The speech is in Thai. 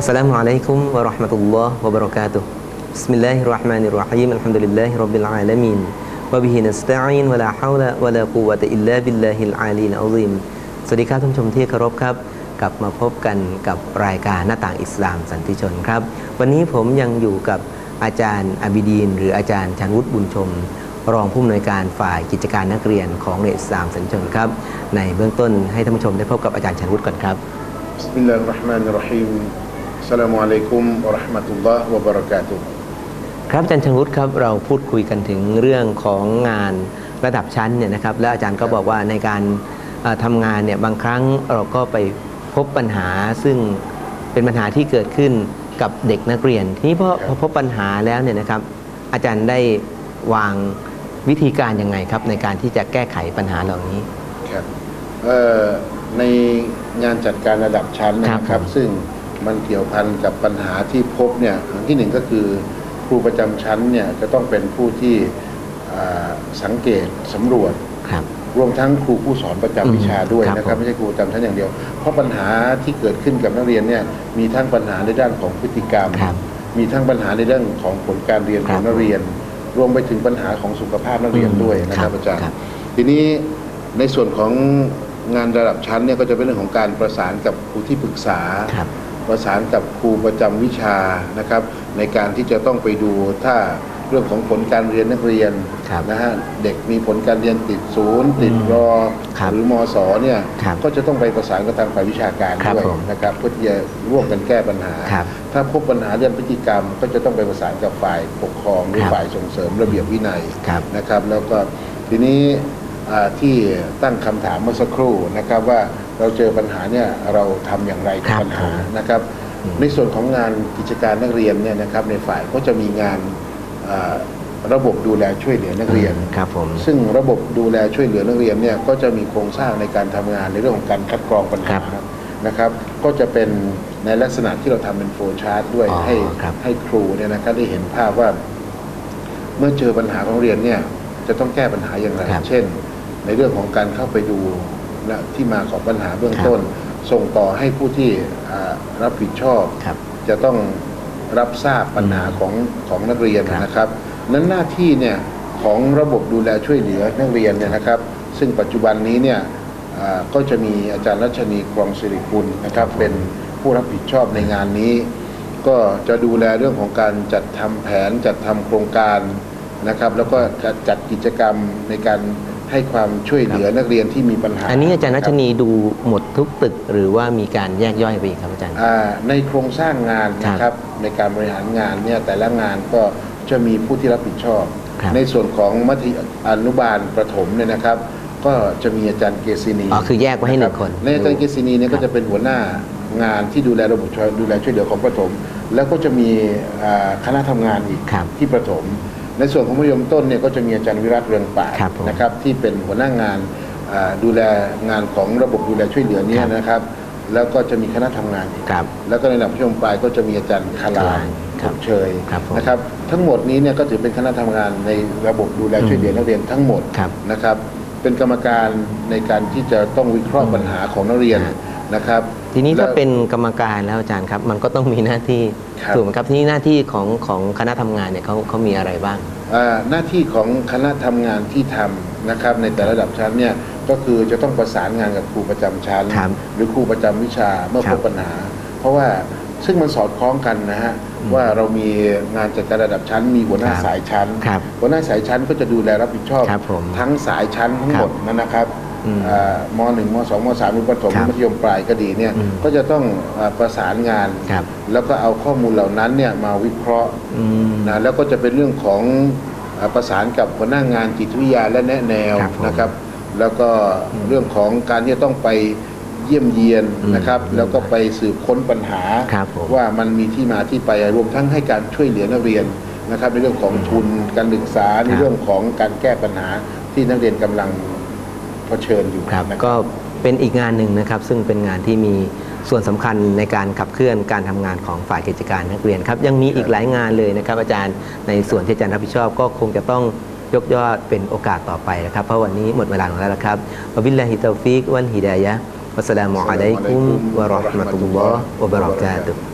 السلام عليكم ورحمة الله وبركاته بسم الله الرحمن الرحيم الحمد لله رب العالمين وبه نستعين ولا حول ولا قوة إلا بالله العلي العظيم สวัสดีครับท่านผู้ชมที่เคารพครับ กลับมาพบกันกับรายการหน้าต่างอิสลามสันติชนครับ วันนี้ผมยังอยู่กับอาจารย์อาบิดีน หรืออาจารย์ชันวุฒิบุญชม รองผู้อำนวยการฝ่ายกิจการนักเรียนของเรอิสลามสันติชนครับ ในเบื้องต้นให้ท่านผู้ชมได้พบกับอาจารย์ชันวุฒิก่อนครับ بسم الله الرحمن الرحيم สลามุอะลัยกุมวะราะห์มะตุลลอฮ์วะบะเราะกาครับอาจารย์ชงรุตครับเราพูดคุยกันถึงเรื่องของงานระดับชั้นเนี่ยนะครับและอาจารย์ก็บอกว่าในการทำงานเนี่ยบางครั้งเราก็ไปพบปัญหาซึ่งเป็นปัญหาที่เกิดขึ้นกับเด็กนักเรียน ทีนี้พอพบปัญหาแล้วเนี่ยนะครับ อาจารย์ได้วางวิธีการยังไงครับในการที่จะแก้ไขปัญหาเหล่านี้ครับในงานจัดการระดับชั้นนะครับ ซึ่ง มันเกี่ยวพันกับปัญหาที่พบเนี่ยอันที่หนึ่งก็คือครูประจำชั้นเนี่ยจะต้องเป็นผู้ที่อ่าสังเกตสำรวจครับรวมทั้งครูผู้สอนประจำอืมวิชาด้วยครับนะครับผมไม่ใช่ครูประจำชั้นอย่างเดียว เพราะปัญหาที่เกิดขึ้นกับนักเรียนเนี่ยมีทั้งปัญหาในด้านของพฤติกรรมครับมีทั้งปัญหาในเรื่องของผลการเรียนคขรัอบงนักเรียน รวมไปถึงปัญหาของสุขภาพนักเรียนอืมด้วยนะคครัรับบอาจารย์ครับทีนี้ในส่วนของงานระดับชั้นเนี่ยก็จะเป็นเรื่องของการประสานกับครูที่ปรึกษาครับ ประสานกับครูประจำวิชานะครับ ในการที่จะต้องไปดูถ้าเรื่องของผลการเรียนนักเรียนครับนะฮะเด็กมีผลการเรียนติดศูนย์ติดรอครับหรือมศเนี่ยครับก็จะต้องไปประสานกับทางฝ่ายวิชาการครับด้วยผมนะครับเพื่อที่จะร่วมกันแก้ปัญหาครับถ้าพบปัญหาเรื่องพฤติกรรม ก็จะต้องไปประสานกับฝ่ายปกครองหรือครับฝ่ายส่งเสริมระเบียบวินัยครับนะครับ แล้วก็ทีนี้อ่าที่ตั้งคำถามเมื่อสักครู่นะครับว่า เราเจอปัญหาเนี่ยเราทำอย่างไรกับครับปัญหาผมนะครับอืมในส่วนของงานกิจการนักเรียนเนี่ยนะครับในฝ่ายก็จะมีงานอ่าระบบดูแลช่วยเหลือนักเรียนครับผมซึ่งระบบดูแลช่วยเหลือนักเรียนเนี่ยก็จะมีโครงสร้างในการทำงานในเรื่องของการคัดกรองปัญครัหาบนะครับ ก็จะเป็นในลักษณะที่เราทำเป็นโฟล์ชาร์ตด้วยอ๋อให้ครับให้ครูเนี่ยนะครับได้เห็นภาพว่า เมื่อเจอปัญหาของเรียนเนี่ยจะต้องแก้ปัญหาอย่างไรครับเช่น ในเรื่องของการเข้าไปดู และที่มาของปัญหาเบื้องครับต้น ส่งต่อให้ผู้ที่อ่ารับผิดชอบครับจะต้องรับทราบปัญหาของของนักเรียนครับนะครับ นั้นหน้าที่เนี่ยของระบบดูแลช่วยเหลือนักเรียนเนี่ยนะครับ ซึ่งปัจจุบันนี้เนี่ยอ่าก็จะมีอาจารย์รัชนีครองสิริกุลนะครับ เป็นผู้รับผิดชอบในงานนี้ ก็จะดูแลเรื่องของการจัดทำแผนจัดทำโครงการนะครับ แล้วก็จะจัดกิจกรรมในการ ให้ความช่วยเหลือนักเรียนที่มีปัญหา อันนี้อาจารย์รัชคบนีดูหมดทุกตึก หรือว่ามีการแยกย่อยไปอีกครับอาจารย์อ่าในโครงสร้างงานนะครับในการบริหารงานเนี่ยแต่ละงานก็จะมีผู้ที่รับผิดชอบครับในส่วนของมัธยอนุบาลประถมเนี่ยนะครับ ก็จะมีอาจารย์เกษินีอ๋อคือแยกไว้ให้หนึ่งะรับคนในอาจารย์เกษินีเนี่ยครัก็บจะเป็นหัวหน้างานที่ดูแลระบบช่วยดูแลช่วยเหลือของประถม แล้วก็จะมีอ่าคณะทำงานอีกครับที่ประถม ในส่วนของมัธยมต้นเนี่ยก็จะมีอาจารย์วิรัตเรืองป่าดครับผมนะครับที่เป็นหัวหน้างานอ่าดูแลงานของระบบดูแลช่วยเหลือเนี้ครับนะครับแล้วก็จะมีคณะทำงานอีกครับแล้วก็ในระดับช่วงปลายก็จะมีอาจารย์คาคาลาลานคครัรับบเชยครับผมนะครับ ทั้งหมดนี้เนี่ยก็ถือเป็นคณะทำงานในระบบดูแลช่วยเหลือนักเรียนทั้งหมดครับนะครับ เป็นกรรมการในการที่จะต้องวิเคราะห์ปัญหาของนักเรียนครับนะครับ ทีนี้ถ้าและเป็นกรรมการแล้วอาจารย์ครับ มันก็ต้องมีหน้าที่ครับถูกไหมครับที่นี่หน้าที่ของของคณะทำงานเนี่ยเขาเขามีอะไรบ้างอ่าหน้าที่ของคณะทำงานที่ทำนะครับ ในแต่ละระดับชั้นเนี่ยก็คือจะต้องประสานงานกับครูประจำชั้นครับหรือครูประจำวิชาเมื่อครัพบบปัญหา เพราะว่าซึ่งมันสอดคล้องกันนะฮะอืมว่าเรามีงานจัดการระดับชั้น มีหัวหน้าครับสายชั้นครับหัวหน้าสายชั้นก็จะดูแลรับผิดชอบครับผมทั้งสายชั้นทั้งหมดนั่นนะครับอื มอ่ามหนึ่งมสองมสามมีประถมครับมัธยมปลายก็ดีเนี่ยอืมก็จะต้องอ่าประสานงานครับแล้วก็เอาข้อมูลเหล่านั้นเนี่ยมาวิเคราะห์อืมนะแล้วก็จะเป็นเรื่องของอ่าประสานกับหัวหน้างานจิตวิทยาและแนะแนวครับผมนะครับ แล้วก็เรื่องของการที่จะต้องไปเยี่ยมเยียนอืมนะครับ แล้วก็ไปสืบค้นปัญหาครับผมว่ามันมีที่มาที่ไปรวมทั้งให้การช่วยเหลือนักเรียนนะครับ ในเรื่องของทุนการศึกษาในเรื่องของการแก้ปัญหาที่นักเรียนกำลัง เผชิญอยู่ครับนะก็เป็นอีกงานหนึ่งนะครับ ซึ่งเป็นงานที่มีส่วนสำคัญในการขับเคลื่อนการทำงานของฝ่ายกิจการนักเรียนครับยังมีอีกหลายงานเลยนะครับ อาจารย์ในส่วนที่อาจารย์รับผิดชอบก็คงจะต้องยกยอดเป็นโอกาสต่อไปนะครับ เพราะวันนี้หมดเวลาของเราแล้วครับวะบิลลาฮิตาฟิกวันฮิดายะฮ์วัสสลามุอะลัยกุมวะเราะห์มะตุลลอฮ์วะบะเราะกาตุฮ์